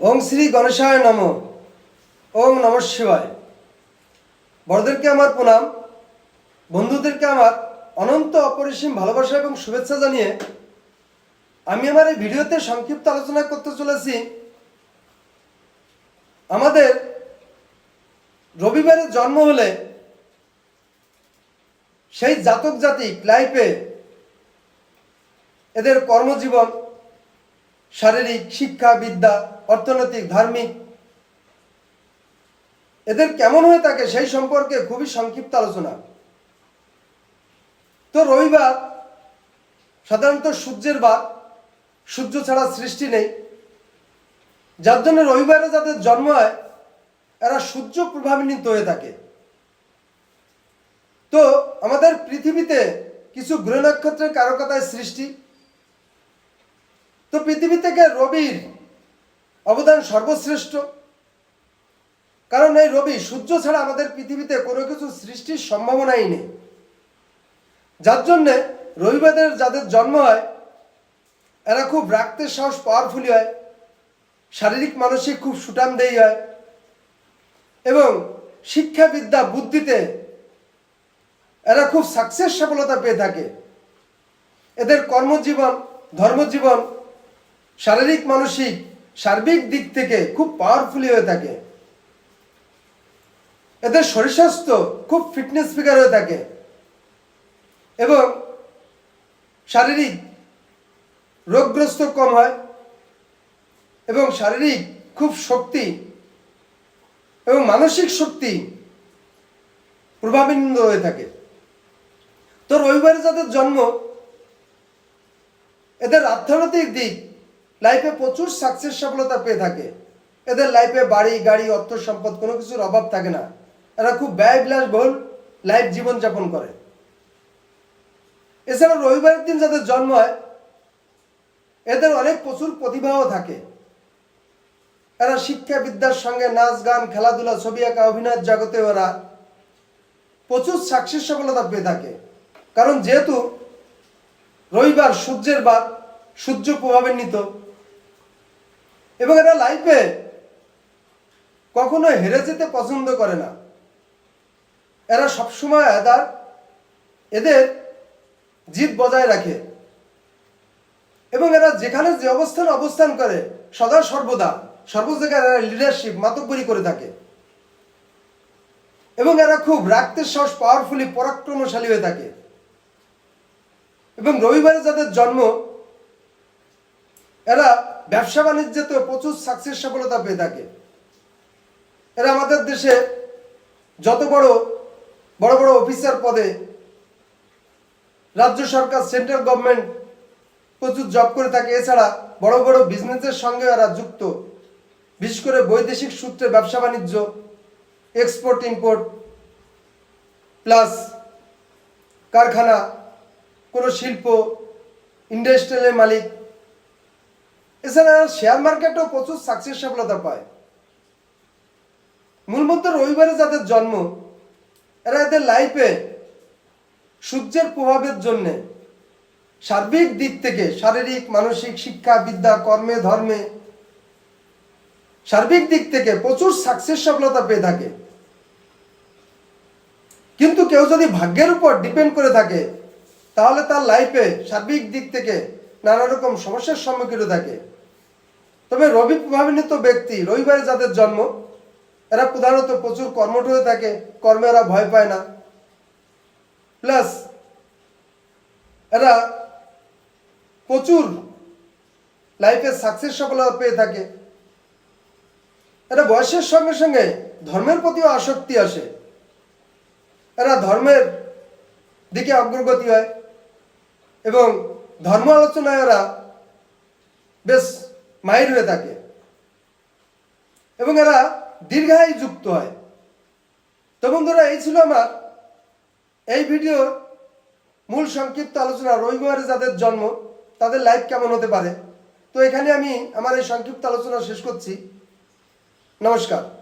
ওং শ্রী গণেশায় নম। ওং নম শিবায়। বড়দেরকে আমার প্রণাম। বন্ধুদেরকে আমার অনন্ত অপরিসীম ভালোবাসা এবং শুভেচ্ছা জানিয়ে আমি আমার এই ভিডিওতে সংক্ষিপ্ত আলোচনা করতে চলেছি। আমাদের রবিবারে জন্ম হলে সেই জাতক জাতিক লাইফে এদের কর্মজীবন শারীরিক শিক্ষা, বিদ্যা, অর্থনৈতিক, ধার্মিক। এদের কেমন হয়ে থাকে সেই সম্পর্কে খুবই সংক্ষিপ্ত আলোচনা। তো রবিবার সাধারণত সূর্যের বার সূর্য ছাড়া সৃষ্টি নেই। যার জন্য রবিবারে যাদের জন্ম হয়, এরা সূর্য প্রভাবান্বিত হয়ে থাকে। তো আমাদের পৃথিবীতে কিছু গ্রহ নক্ষত্রের কারকতায় সৃষ্টি তো পৃথিবী থেকে রবির অবদান সর্বশ্রেষ্ঠ। কারণ এই রবি সূর্য ছাড়া আমাদের পৃথিবীতে কোনো কিছু সৃষ্টির সম্ভাবনাই নেই। যার জন্যে রবিবারের যাদের জন্ম হয়, এরা খুব রাখতে সাহস পাওয়ারফুলি হয়, শারীরিক, মানসিক খুব সুটামদেয়ী হয় এবং শিক্ষাবিদ্যা, বুদ্ধিতে এরা খুব সাকসেস সফলতা পেয়ে থাকে। এদের কর্মজীবন, ধর্মজীবন শারীরিক, মানসিক, সার্বিক দিক থেকে খুব পাওয়ারফুলি হয়ে থাকে। এদের শরীর স্বাস্থ্য খুব ফিটনেস ফিগার হয়ে থাকে। এবং শারীরিক রোগগ্রস্ত কম হয় এবং শারীরিক খুব শক্তি এবং মানসিক শক্তি প্রভাবিন্দ হয়ে থাকে। তো রবিবারে যাদের জন্ম, এদের অর্থনৈতিক দিক লাইফে প্রচুর সাকসেস সফলতা পেয়ে থাকে। এদের লাইফে বাড়ি, গাড়ি, অর্থ সম্পদ কোনো কিছুর অভাব থাকে না। এরা খুব ব্যয়বিলাস বহুল লাইফ জীবনযাপন করে। এছাড়া রবিবারের দিন যাদের জন্ম হয়, এদের অনেক প্রচুর প্রতিভাও থাকে। এরা শিক্ষা, বিদ্যার সঙ্গে নাচ, গান, খেলাধুলা, ছবি আঁকা, অভিনয়ের জগতে ওরা প্রচুর সাকসেস সফলতা পেয়ে থাকে। কারণ যেহেতু রবিবার সূর্যের বাদ সূর্য প্রভাবান্বিত এবং এরা লাইফে কখনো হেরে যেতে পছন্দ করে না। এরা সবসময় এদার, এদের জিত বজায় রাখে। এবং এরা যেখানে যে অবস্থান অবস্থান করে, সদা সর্বদা, সর্ব জায়গায় এরা লিডারশিপ মাতব্বরি করে থাকে। এবং এরা খুব রাখতে সাহস পাওয়ারফুলি পরাক্রমশালী হয়ে থাকে। এবং রবিবারে যাদের জন্ম, এরা ব্যবসা বাণিজ্যতে প্রচুর সাকসেস সফলতা পেয়ে থাকে। এরা আমাদের দেশে যত বড় বড় বড় অফিসার পদে রাজ্য সরকার সেন্ট্রাল গভর্নমেন্ট প্রচুর জব করে থাকে। এছাড়া বড় বড় বিজনেসের সঙ্গে এরা যুক্ত। বিশেষ করে বৈদেশিক সূত্রে ব্যবসা বাণিজ্য এক্সপোর্ট ইম্পোর্ট প্লাস কারখানা, কোনো শিল্প ইন্ডাস্ট্রিয়ালের মালিক এছাড়া শেয়ার মার্কেটেও প্রচুর সাকসেস সফলতা পায়। মূলমন্ত্র রবিবারে যাদের জন্ম, এরা এদের লাইফে সূর্যের প্রভাবের জন্য সার্বিক দিক থেকে শারীরিক, মানসিক, শিক্ষা, বিদ্যা, কর্মে, ধর্মে সার্বিক দিক থেকে প্রচুর সাকসেস সফলতা পেয়ে থাকে। কিন্তু কেউ যদি ভাগ্যের উপর ডিপেন্ড করে থাকে, তাহলে তার লাইফে সার্বিক দিক থেকে নানা রকম সমস্যার সম্মুখীন থাকে। তবে রবি প্রভাবান্বিত ব্যক্তি রবিবারে যাদের জন্ম, এরা প্রধানত প্রচুর কর্মঠ হয়ে থাকে, কর্মে এরা ভয় পায় না। প্লাস, এরা প্রচুর লাইফে সাকসেস সফলতা পেয়ে থাকে। এরা বয়সের সঙ্গে সঙ্গে ধর্মের প্রতিও আসক্তি আসে। এরা ধর্মের দিকে অগ্রগতি হয় এবং ধর্ম আলোচনায় এরা বেশ মাহির হয়ে থাকে। এবং এরা দীর্ঘায় যুক্ত হয়। তো বন্ধুরা, এই ছিল আমার এই ভিডিওর মূল সংক্ষিপ্ত আলোচনা। রবিবারে যাদের জন্ম, তাদের লাইফ কেমন হতে পারে? তো এখানে আমি আমার এই সংক্ষিপ্ত আলোচনা শেষ করছি। নমস্কার।